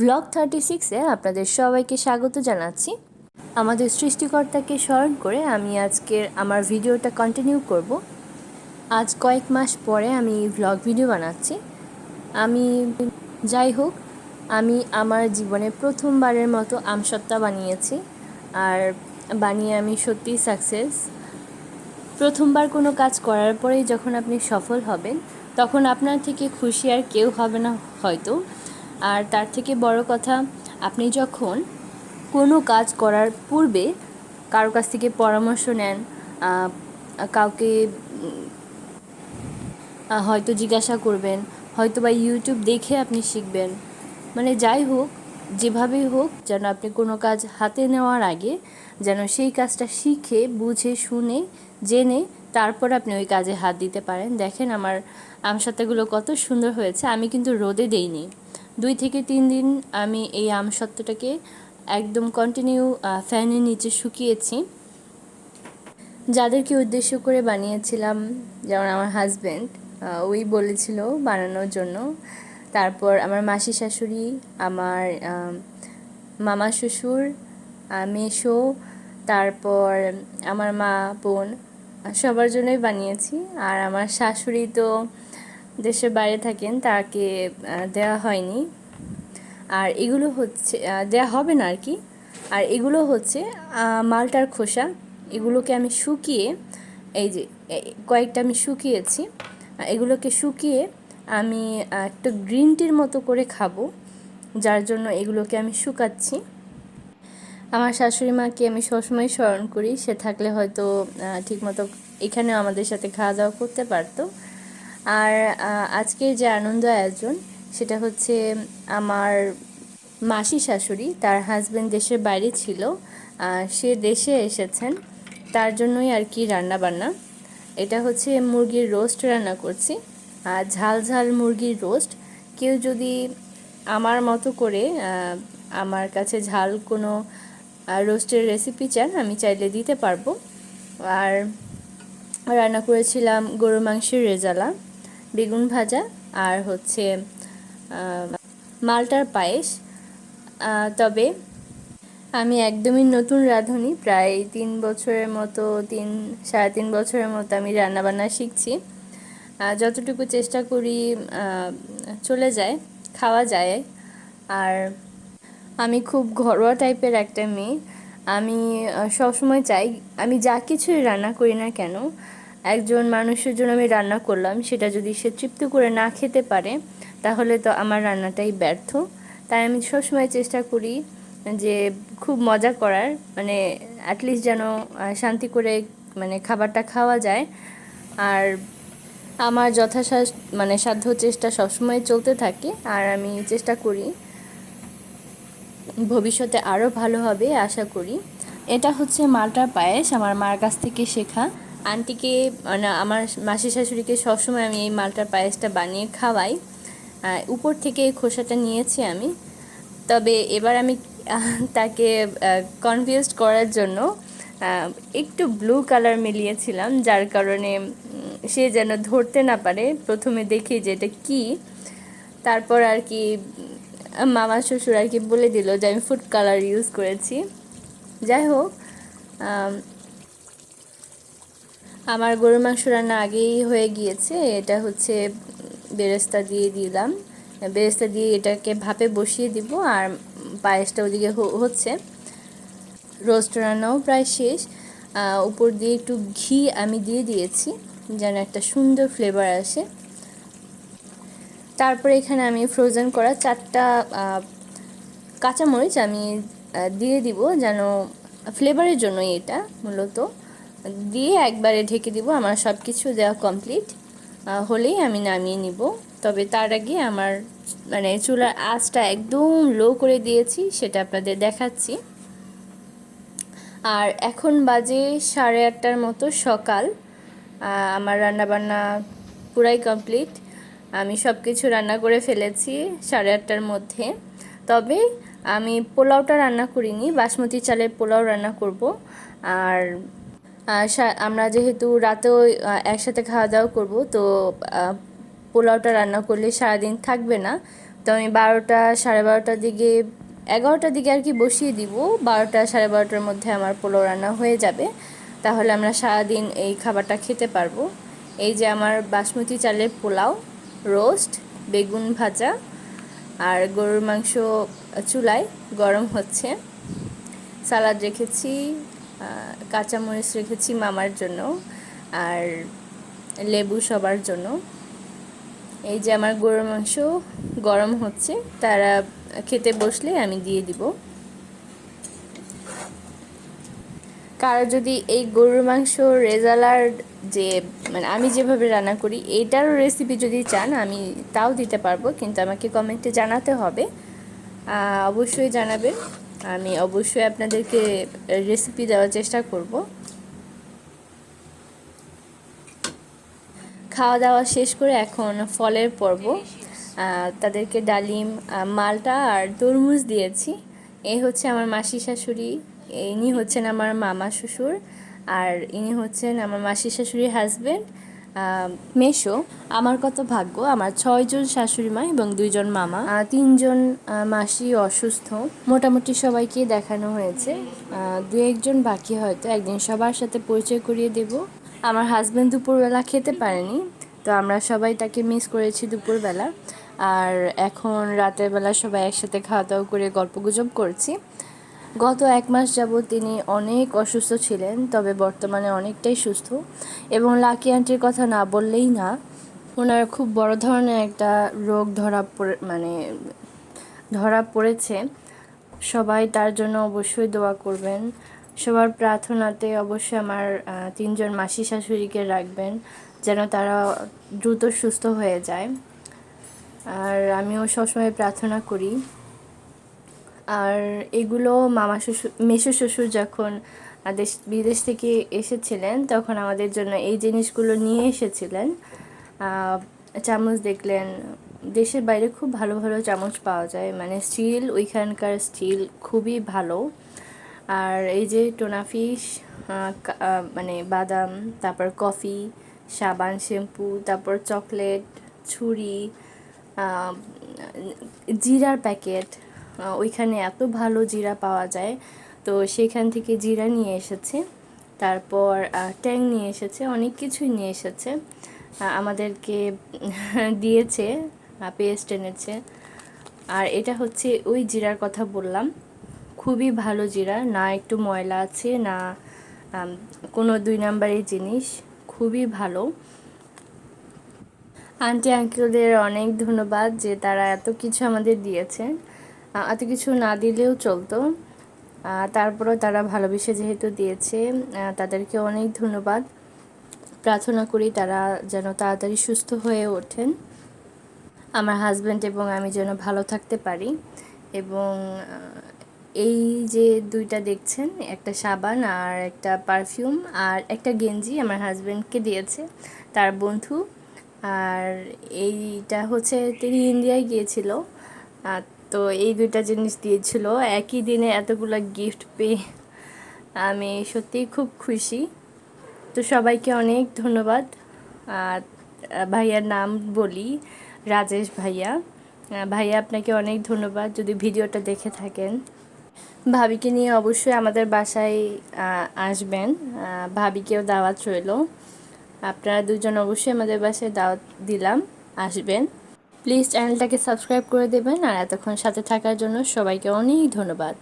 Vlog thirty সিক্সে আপনাদের সবাইকে স্বাগত জানাচ্ছি। আমাদের সৃষ্টিকর্তাকে স্মরণ করে আমি আজকের আমার ভিডিওটা কন্টিনিউ করব। আজ কয়েক মাস পরে আমি ভ্লগ ভিডিও বানাচ্ছি। আমি যাই হোক, আমি আমার জীবনে প্রথমবারের মতো আমসত্তা বানিয়েছি। আর বানিয়ে আমি সত্যিই সাকসেস প্রথমবার কোনো কাজ করার পরেই যখন আপনি সফল হবেন, তখন আপনার থেকে খুশি আর কেউ হবে না হয়তো। আর তার থেকে বড় কথা, আপনি যখন কোনো কাজ করার পূর্বে কারও কাছ থেকে পরামর্শ নেন কাউকে হয়তো জিজ্ঞাসা করবেন, হয়তো বা ইউটিউব দেখে আপনি শিখবেন মানে যাই হোক, যেভাবেই হোক, যেন আপনি কোনো কাজ হাতে নেওয়ার আগে যেন সেই কাজটা শিখে, বুঝে, শুনে, জেনে তারপর আপনি ওই কাজে হাত দিতে পারেন। দেখেন আমার আমসত্ত্বাগুলো কত সুন্দর হয়েছে, আমি কিন্তু রোদে দেইনি। দুই থেকে তিন দিন আমি এই আমসত্ত্বটাকে একদম কন্টিনিউ ফ্যানের নিচে শুকিয়েছি। যাদেরকে উদ্দেশ্য করে বানিয়েছিলাম, যেমন আমার হাজব্যান্ড ওই বলেছিল বানানোর জন্য। তারপর আমার মাসি শাশুড়ি, আমার মামা শ্বশুর মেশো তারপর আমার মা, বোন, সবার জন্যই বানিয়েছি। আর আমার শাশুড়ি তো দেশের বাইরে থাকেন, তাকে দেওয়া হয়নি। আর এগুলো হচ্ছে দেয়া হবে না আর কি। আর এগুলো হচ্ছে মালটার খোসা। এগুলোকে আমি শুকিয়ে, এই যে কয়েকটা আমি শুকিয়েছি। এগুলোকে শুকিয়ে আমি একটা গ্রিন টির মতো করে খাব, যার জন্য এগুলোকে আমি শুকাচ্ছি। আমার শাশুড়ি মাকে আমি সবসময় স্মরণ করি, সে থাকলে হয়তো ঠিকমতো এখানেও আমাদের সাথে খাওয়া দাওয়া করতে পারতো। আর আজকের যে আনন্দ আয়োজন, সেটা হচ্ছে আমার মাসি শাশুড়ি, তার হাজব্যান্ড দেশের বাইরে ছিল সে দেশে এসেছেন, তার জন্যই আর কি রান্না বান্না এটা হচ্ছে মুরগির রোস্ট রান্না করছি আর ঝাল ঝাল মুরগির রোস্ট কেউ যদি আমার মতো করে আমার কাছে ঝাল কোনো রোস্টের রেসিপি চান, আমি চাইলে দিতে পারব। আর রান্না করেছিলাম গরু মাংসের রেজালা। বেগুন ভাজা আর হচ্ছে মালটার পায়েস। তবে আমি একদমই নতুন রাঁধুনি, প্রায় তিন বছরের মতো, তিন, সাড়ে তিন বছরের মতো আমি রান্নাবান্না শিখছি। যতটুকু চেষ্টা করি চলে যায়, খাওয়া যায়। আর আমি খুব ঘরোয়া টাইপের একটা মেয়ে। আমি সবসময় চাই, আমি যা কিছুই রান্না করি না কেন একজন মানুষের জন্য আমি রান্না করলাম, সেটা যদি সে তৃপ্তি করে না খেতে পারে, তাহলে তো আমার রান্নাটাই ব্যর্থ। তাই আমি সবসময় চেষ্টা করি যে খুব মজা করার মানে অ্যাটলিস্ট যেন শান্তি করে মানে খাবারটা খাওয়া যায়। আর আমার যথাসাধ্য মানে সাধ্য চেষ্টা সবসময় চলতে থাকে, আর আমি চেষ্টা করি ভবিষ্যতে আরও ভালো হবে, আশা করি। এটা হচ্ছে মালটার পায়েস, আমার মার কাছ থেকে শেখা। আন্টিকে মানে আমার মাসি শাশুড়িকে সবসময় আমি এই মালটার পায়েসটা বানিয়ে খাওয়াই। উপর থেকে খোসাটা নিয়েছি আমি। তবে এবার আমি তাকে কনফিউজ করার জন্য একটু ব্লু কালার মিলিয়েছিলাম, যার কারণে সে যেন ধরতে না পারে, প্রথমে দেখি যে এটা কী। তারপর আর কি মামা শ্বশুর আর কি বলে দিল যে আমি ফুড কালার ইউজ করেছি। যাই হোক আমার গরুর মাংস রান্না আগেই হয়ে গিয়েছে। এটা হচ্ছে বেরেস্তা দিয়ে দিলাম। বেরেস্তা দিয়ে এটাকে ভাপে বসিয়ে দিব আর পায়েসটা ওদিকে হচ্ছে। রোস্ট রান্নাও প্রায় শেষ। উপর দিয়ে একটু ঘি আমি দিয়ে দিয়েছি যেন একটা সুন্দর ফ্লেভার আসে। তারপরে এখানে আমি ফ্রোজেন করা চারটা কাঁচামরিচ আমি দিয়ে দিব যেন ফ্লেভারের জন্যই এটা মূলত। দিয়ে একবারে ঢেকে দিব। আমার সব কিছু দেওয়া কমপ্লিট হলেই আমি নামিয়ে নিব। তবে তার আগে আমার মানে চুলার আঁচটা একদম লো করে দিয়েছি, সেটা আপনাদের দেখাচ্ছি। আর এখন বাজে সাড়ে আটটার মতো সকাল। আমার রান্নাবান্না পুরাই কমপ্লিট আমি সব কিছু রান্না করে ফেলেছি সাড়ে আটটার মধ্যে। তবে আমি পোলাওটা রান্না করিনি, বাসমতি চালের পোলাও রান্না করব। আর আমরা যেহেতু রাতেও একসাথে খাওয়া দাওয়া করব, তো পোলাওটা রান্না করলে সারাদিন থাকবে না। তো আমি বারোটা, সাড়ে বারোটার দিকে, এগারোটার দিকে আর কি বসিয়ে দিব। বারোটা, সাড়ে বারোটার মধ্যে আমার পোলাও রান্না হয়ে যাবে। তাহলে আমরা সারাদিন এই খাবারটা খেতে পারব। এই যে আমার বাসমতি চালের পোলাও, রোস্ট, বেগুন ভাজা আর গরুর মাংস চুলায় গরম হচ্ছে। সালাদ রেখেছি কাঁচামরিচ রেখেছি মামার জন্য আর লেবু সবার জন্য। এই যে আমার গরুর মাংস গরম হচ্ছে, তারা খেতে বসলে আমি দিয়ে দিব। কারও যদি এই গরুর মাংস রেজালার যে মানে আমি যেভাবে রান্না করি, এইটারও রেসিপি যদি চান, আমি তাও দিতে পারব, কিন্তু আমাকে কমেন্টে জানাতে হবে। অবশ্যই জানাবেন। আমি অবশ্যই আপনাদেরকে রেসিপি দেওয়ার চেষ্টা করব। খাওয়া দাওয়া শেষ করে এখন ফলের পর্ব। তাদেরকে ডালিম মালটা আর তরমুজ দিয়েছি। এই হচ্ছে আমার মাসি শাশুড়ি ইনি হচ্ছেন আমার মামা শ্বশুর আর ইনি হচ্ছেন আমার মাসি শাশুড়ির হাজব্যান্ড মেশো আমার কত ভাগ্য, আমার ছয়জন শাশুড়ি মা এবং দুইজন মামা। তিনজন মাসি অসুস্থ। মোটামুটি সবাইকে দেখানো হয়েছে। দু একজন বাকি হয়তো একদিন সবার সাথে পরিচয় করিয়ে দেব। আমার হাজব্যান্ড দুপুরবেলা খেতে পারেনি, তো আমরা সবাই তাকে মিস করেছি দুপুরবেলা। আর এখন রাতের বেলা সবাই একসাথে খাওয়া দাওয়া করে গল্প গুজব করছি। গত এক মাস যাবৎ তিনি অনেক অসুস্থ ছিলেন, তবে বর্তমানে অনেকটাই সুস্থ এবং লাকি আন্টির কথা না বললেই না, ওনার খুব বড় ধরনের একটা রোগ ধরা পড়ে মানে ধরা পড়েছে। সবাই তার জন্য অবশ্যই দোয়া করবেন। সবার প্রার্থনাতে অবশ্যই আমার তিনজন মাসি শাশুড়িকে রাখবেন যেন তারা দ্রুত সুস্থ হয়ে যায়। আর আমিও সবসময় প্রার্থনা করি। আর এগুলো মামা শ্বশুর মেশো শ্বশুর যখন দেশ, বিদেশ থেকে এসেছিলেন, তখন আমাদের জন্য এই জিনিসগুলো নিয়ে এসেছিলেন। চামচ দেখলেন, দেশের বাইরে খুব ভালো ভালো চামচ পাওয়া যায়। মানে স্টিল, ওইখানকার স্টিল খুবই ভালো। আর এই যে টোনা ফিশ মানে বাদাম, তারপর কফি, সাবান, শ্যাম্পু, তারপর চকলেট, ছুরি জিরার প্যাকেট ওইখানে এত ভালো জিরা পাওয়া যায়। তো সেখান থেকে জিরা নিয়ে এসেছে, তারপর ট্যাং নিয়ে এসেছে, অনেক কিছুই নিয়ে এসেছে। আমাদেরকে দিয়েছে পেস্ট এনেছে। আর এটা হচ্ছে ওই জিরার কথা বললাম। খুবই ভালো জিরা, না একটু ময়লা আছে, না কোনো দুই নাম্বারের জিনিস, খুবই ভালো। আন্টি আঙ্কেলদের অনেক ধন্যবাদ যে তারা এত কিছু আমাদের দিয়েছেন। এত কিছু না দিলেও চলতো। তারপরেও তারা ভালোবেসে যেহেতু দিয়েছে তাদেরকে অনেক ধন্যবাদ। প্রার্থনা করি তারা যেন তাড়াতাড়ি সুস্থ হয়ে ওঠেন। আমার হাজব্যান্ড এবং আমি যেন ভালো থাকতে পারি এবং এই যে দুইটা দেখছেন, একটা সাবান আর একটা পারফিউম আর একটা গেঞ্জি আমার হাজব্যান্ডকে দিয়েছে তার বন্ধু। আর এইটা হচ্ছে তিনি ইন্ডিয়ায় গিয়েছিল। তো এই দুইটা জিনিস দিয়েছিল। একই দিনে এতগুলো গিফট পেয়ে আমি সত্যিই খুব খুশি। তো সবাইকে অনেক ধন্যবাদ। ভাইয়ার নাম বলি রাজেশ ভাইয়া। ভাইয়া আপনাকে অনেক ধন্যবাদ যদি ভিডিওটা দেখে থাকেন। ভাবিকে নিয়ে অবশ্যই আমাদের বাসায় আসবেন। ভাবিকেও দাওয়াত রইল। আপনারা দুজন অবশ্যই আমাদের বাসায় দাওয়াত দিলাম, আসবেন। প্লিজ চ্যানেলটাকে সাবস্ক্রাইব করে দেবেন আর এতক্ষণ সাথে থাকার জন্য সবাইকে অনেক ধন্যবাদ।